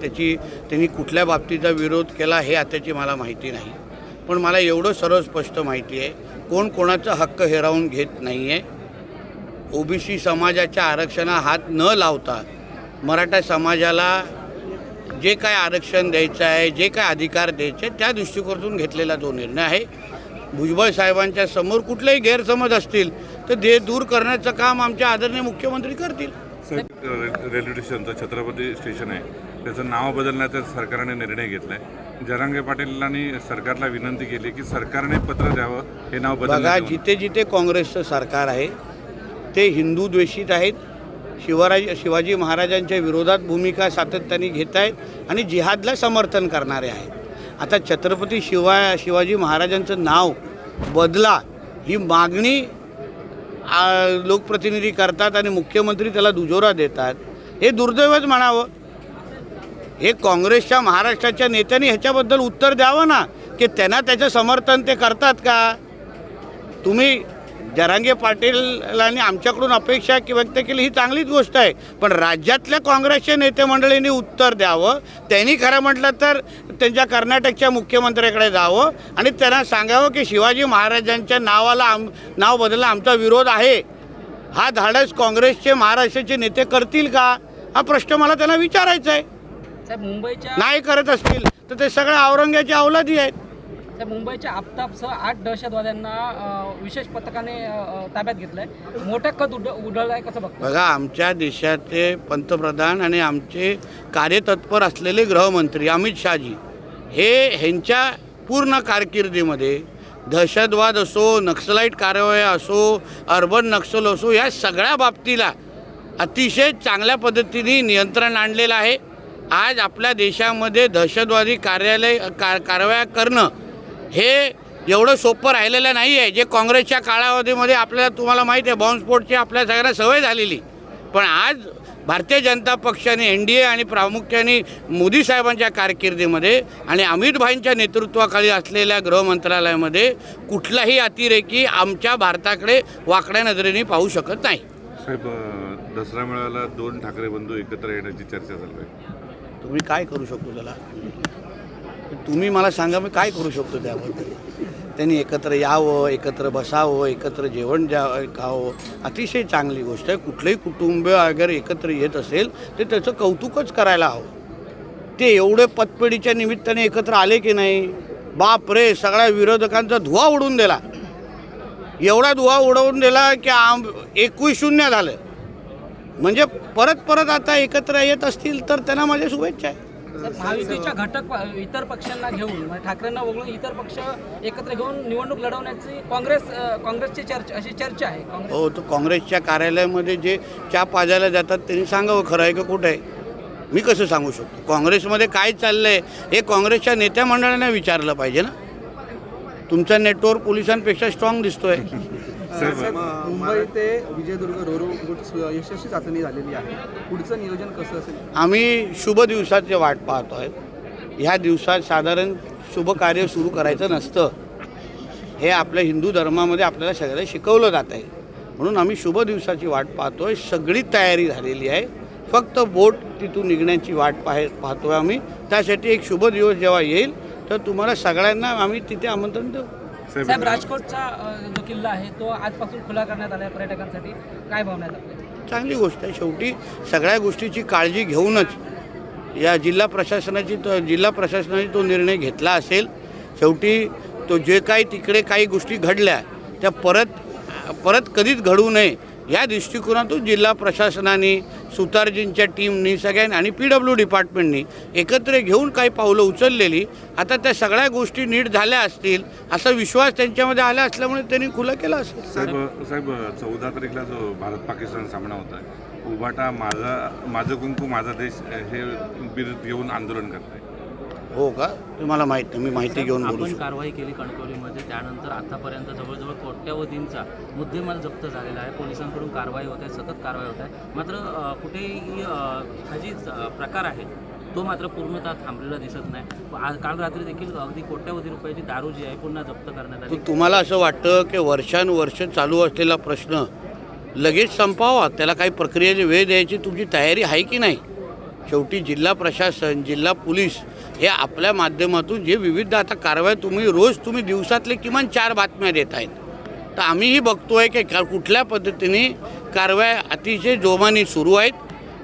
त्याची त्यांनी कुठल्या बाबतीचा विरोध केला हे आताची मला माहिती नाही. पण मला एवढं सर्व स्पष्ट माहिती आहे कोण कोणाचा हक्क हेरावून घेत नाही आहे ओबीसी समाजाच्या आरक्षणा हात न लावता मराठा समाजाला जे काय आरक्षण द्यायचं आहे जे काय अधिकार द्यायचे त्या दृष्टिकोनातून घेतलेला जो निर्णय आहे. भुजबळ साहेबांच्या समोर कुठलेही गैरसमज असतील तर ते दूर करण्याचं काम आमच्या आदरणीय मुख्यमंत्री करतील. रेल्वे स्टेशनचं छत्रपती स्टेशन आहे. त्याचं नाव बदलण्याचा सरकारने निर्णय घेतला आहे जरांगे पाटीलांनी सरकारला विनंती केली की सरकारने पत्र द्यावं हे नाव बघा बदलण्यात जिथे जिथे काँग्रेसचं सरकार आहे ते हिंदू द्वेषित आहेत शिवराज शिवाजी महाराजांच्या विरोधात भूमिका सातत्याने घेत आहेत आणि जिहादला समर्थन करणारे आहेत. आता छत्रपती शिवा शिवाजी महाराजांचं नाव बदला ही मागणी लोकप्रतिनिधी करतात आणि मुख्यमंत्री त्याला दुजोरा देतात. हे दुर्दैवच म्हणावं. हे काँग्रेसच्या महाराष्ट्राच्या नेत्यांनी ह्याच्याबद्दल उत्तर द्यावं ना की त्यांना त्याचं समर्थन ते करतात का? तुम्ही जरांगे पाटीलांनी आमच्याकडून अपेक्षा की व्यक्त केली ही चांगलीच गोष्ट आहे. पण राज्यातल्या काँग्रेसच्या नेते मंडळींनी उत्तर द्यावं. त्यांनी खरं म्हटलं तर त्यांच्या कर्नाटकच्या मुख्यमंत्र्याकडे जावं आणि त्यांना सांगावं की शिवाजी महाराजांच्या नावाला आम नाव बदलला आमचा विरोध आहे. हा धाडस काँग्रेसचे महाराष्ट्राचे नेते करतील का? हा प्रश्न मला त्यांना विचारायचा आहे. मुंबईच्या नाही करत असतील तर ते सगळ्या औरंग्याची अवलादी आहेत. त्या मुंबईच्या आफताबसह आठ दहशतवाद्यांना विशेष पथकाने ताब्यात घेतलंय. मोठा कद उड आहे कसं बघतो? बघा आमच्या देशाचे पंतप्रधान आणि आमचे कार्यतत्पर असलेले गृहमंत्री अमित शहाजी हे ह्यांच्या पूर्ण कारकिर्दीमध्ये दहशतवाद असो नक्सलाईट कारवाया असो अर्बन नक्सल असो या सगळ्या बाबतीला अतिशय चांगल्या पद्धतीने नियंत्रण आणलेलं आहे. आज आपल्या देशामध्ये दहशतवादी कार्यालय कार कारवाया करणं हे एवढं सोपं राहिलेलं नाही आहे जे काँग्रेसच्या काळावधीमध्ये आपल्याला तुम्हाला माहिती आहे बॉम्बस्फोटची आपल्या सगळ्यांना सवय झालेली. पण आज भारतीय जनता पक्षाने एन डी ए आणि प्रामुख्याने मोदी साहेबांच्या कारकिर्दीमध्ये आणि अमित भाईंच्या नेतृत्वाखाली असलेल्या गृहमंत्रालयामध्ये कुठलाही अतिरेकी आमच्या भारताकडे वाकड्या नजरेने पाहू शकत नाही. साहेब दसरा मेळाव्याला दोन ठाकरे बंधू एकत्र येण्याची चर्चा चालू आहे. तुम्ही काय करू शकतो त्याला? तुम्ही मला सांगा मी काय करू शकतो त्याबद्दल? त्यांनी एकत्र यावं एकत्र बसावं एकत्र जेवण द्या खावं. अतिशय चांगली गोष्ट आहे. कुठलंही कुटुंब अगर एकत्र येत असेल तर त्याचं कौतुकच करायला हवं. ते एवढे पतपेढीच्या निमित्ताने एकत्र आले की नाही? बाप रे सगळ्या विरोधकांचा धुवा उडून दिला. एवढा धुवा उडवून दिला की आम एकवीस शून्य झालं. म्हणजे परत परत आता एकत्र येत असतील तर त्यांना माझ्या शुभेच्छा आहे. महायुतीच्या घटक इतर पक्षांना घेऊन ठाकरेंना वगळून इतर पक्ष एकत्र घेऊन निवडणूक लढवण्याची काँग्रेस काँग्रेसची चर्चा अशी चर्चा आहे. हो तो काँग्रेसच्या कार्यालयामध्ये जे चहा पाजायला जातात त्यांनी सांगावं खरं आहे का कुठं आहे? मी कसं सांगू शकतो? काँग्रेसमध्ये काय चाललं आहे हे काँग्रेसच्या नेत्या मंडळाने विचारलं पाहिजे ना? तुमचा नेटवर्क पोलिसांपेक्षा स्ट्रॉंग दिसतोय. मुंबई ते विजयदुर्ग रोरो यशस्वी चाचणी झालेली आहे. पुढचं नियोजन कसं असेल? आम्ही शुभ दिवसाची वाट पाहतो आहे ह्या दिवसात साधारण शुभ कार्य सुरू करायचं नसतं. हे आपल्या हिंदू धर्मामध्ये आपल्याला सगळ्याला शिकवलं जात आहे. म्हणून आम्ही शुभ दिवसाची वाट पाहतो आहे सगळी तयारी झालेली आहे. फक्त बोट तिथून निघण्याची वाट पाहे पाहतो आहे आम्ही. त्यासाठी एक शुभ दिवस जेव्हा येईल तर तुम्हाला सगळ्यांना आम्ही तिथे आमंत्रण देऊ. साहेब राजकोटचा जो किल्ला आहे तो आजपासून खुला करण्यात आला आहे पर्यटकांसाठी. काय भावना आहेत चांगली गोष्ट आहे. शेवटी सगळ्या गोष्टीची काळजी घेऊनच या जिल्हा प्रशासनाची तो जिल्हा प्रशासनाने तो निर्णय घेतला असेल. शेवटी तो जे काही तिकडे काही गोष्टी घडल्या त्या परत परत कधीच घडू नये या दृष्टिकोनातून जिल्हा प्रशासनाने सुतारजींच्या टीमनी सगळ्यांनी आणि पी डब्ल्यू डिपार्टमेंटनी एकत्र घेऊन काही पावलं उचललेली. आता त्या सगळ्या गोष्टी नीट झाल्या असतील असा विश्वास त्यांच्यामध्ये आला असल्यामुळे त्यांनी खुलं केलं असेल. साहेब साहेब चौदा तारीखला जो भारत पाकिस्तान सामना होता उभाटा माझा माझं कुंकू माझा देश हे बिरुद घेऊन आंदोलन करत आहे हो का? तुम्हाला माहीत नाही मी माहिती घेऊन बोलू आपण शकतो. कारवाई केली कणकवलीमध्ये त्यानंतर आतापर्यंत जवळजवळ कोट्यावधींचा मुद्देमाल जप्त झालेला आहे. पोलिसांकडून कारवाई होत आहे सतत कारवाई होत आहे. मात्र अ, कुठेही अ, हा जी प्रकार आहे तो मात्र पूर्णतः थांबलेला दिसत नाही. आज काल रात्री देखील अगदी कोट्यावधी रुपयाची दारू जी आहे पुन्हा जप्त करण्यात आली. तर तुम्हाला असं वाटतं की वर्षानुवर्ष चालू असलेला प्रश्न लगेच संपावा? त्याला काही प्रक्रियेची वेळ द्यायची तुमची तयारी आहे की नाही? शेवटी जिल्हा प्रशासन जिल्हा पोलीस हे आपल्या माध्यमातून जे विविध आता कारवाई तुम्ही रोज तुम्ही दिवसातले किमान चार बातम्या देत आहेत. तर आम्हीही बघतोय की कुठल्या पद्धतीने कारवाया अतिशय जोमाने सुरू आहेत.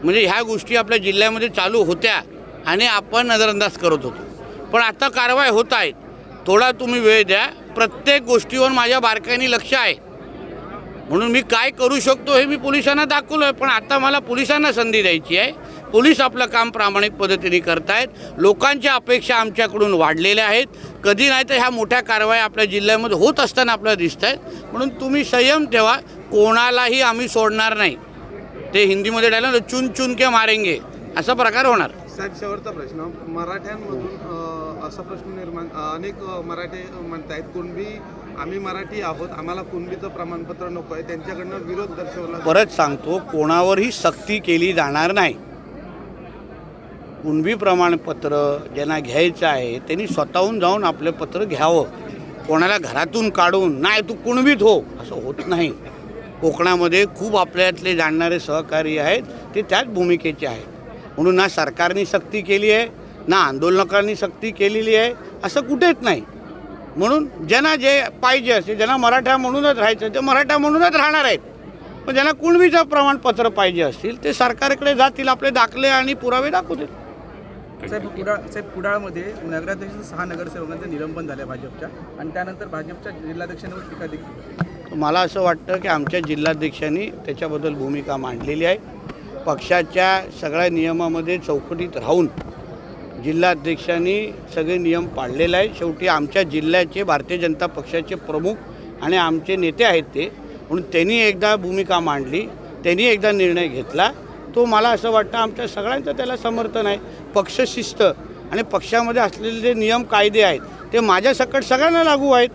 म्हणजे ह्या गोष्टी आपल्या जिल्ह्यामध्ये चालू होत्या आणि आपण नजरअंदाज करत होतो. पण आता कारवाई होत आहेत. थोडा तुम्ही वेळ द्या. प्रत्येक गोष्टीवर माझ्या बारकाईने लक्ष आहे. म्हणून मी काय करू शकतो हे मी पोलिसांना दाखवलं आहे पण आता मला पोलिसांना संधी द्यायची आहे. पोलीस आपलं काम प्रामाणिक पद्धतीने करतायत. लोकांच्या अपेक्षा आमच्याकडून वाढलेल्या आहेत. कधी नाही तर ह्या मोठ्या कारवाया आपल्या जिल्ह्यामध्ये होत असताना आपल्याला दिसत आहेत म्हणून तुम्ही संयम ठेवा. कोणालाही आम्ही सोडणार नाही. ते हिंदीमध्ये डायला चुन चुन के मारेंगे. असा प्रकार होणार. साहेब शेवटचा प्रश्न. मराठ्यांमधून असा प्रश्न निर्माण अनेक मराठे म्हणतायत कुणबी आम्ही मराठी आहोत. आम्हाला कुणबीचं प्रमाणपत्र नको आहे त्यांच्याकडनं विरोध दर्शवला परत सांगतो कोणावरही सक्ती केली जाणार नाही. कुणबी प्रमाणपत्र ज्यांना घ्यायचं आहे त्यांनी स्वतःहून जाऊन आपलं पत्र घ्यावं. कोणाला घरातून काढून नाही तू कुणबीत हो. असं होत नाही. कोकणामध्ये खूप आपल्यातले जाणणारे सहकारी आहेत ते त्याच भूमिकेचे आहेत. म्हणून ना सरकारने सक्ती केली आहे ना आंदोलकांनी सक्ती केलेली आहे असं कुठेच नाही. म्हणून ज्यांना जे पाहिजे असते ज्यांना मराठा म्हणूनच राहायचं ते मराठा म्हणूनच राहणार आहेत. पण ज्यांना कुणबीचं प्रमाणपत्र पाहिजे असतील ते सरकारकडे जातील आपले दाखले आणि पुरावे दाखवतील. साहेब कुडाळ साहेब कुडाळमध्ये नगराध्यक्ष सहा नगरसेवकांचं निलंबन झालं भाजपच्या. आणि त्यानंतर भाजपच्या जिल्हाध्यक्षांवर टीका देखील मला असं वाटतं की आमच्या जिल्हाध्यक्षांनी त्याच्याबद्दल भूमिका मांडलेली आहे. पक्षाच्या सगळ्या नियमामध्ये चौकटीत राहून जिल्हाध्यक्षांनी सगळे नियम पाळलेले आहे शेवटी आमच्या जिल्ह्याचे भारतीय जनता पक्षाचे प्रमुख आणि आमचे नेते आहेत ते. म्हणून त्यांनी एकदा भूमिका मांडली त्यांनी एकदा निर्णय घेतला. तो मला असं वाटतं आमच्या सगळ्यांचं त्याला समर्थन आहे. पक्षशिस्त आणि पक्षामध्ये असलेले जे नियम कायदे आहेत ते माझ्यासकट सगळ्यांना लागू आहेत.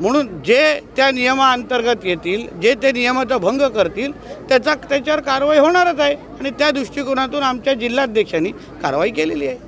म्हणून जे त्या नियमाअंतर्गत येतील जे ते नियमाचा भंग करतील त्याचा त्याच्यावर कारवाई होणारच आहे. आणि त्या दृष्टिकोनातून आमच्या जिल्हाध्यक्षांनी कारवाई केलेली आहे.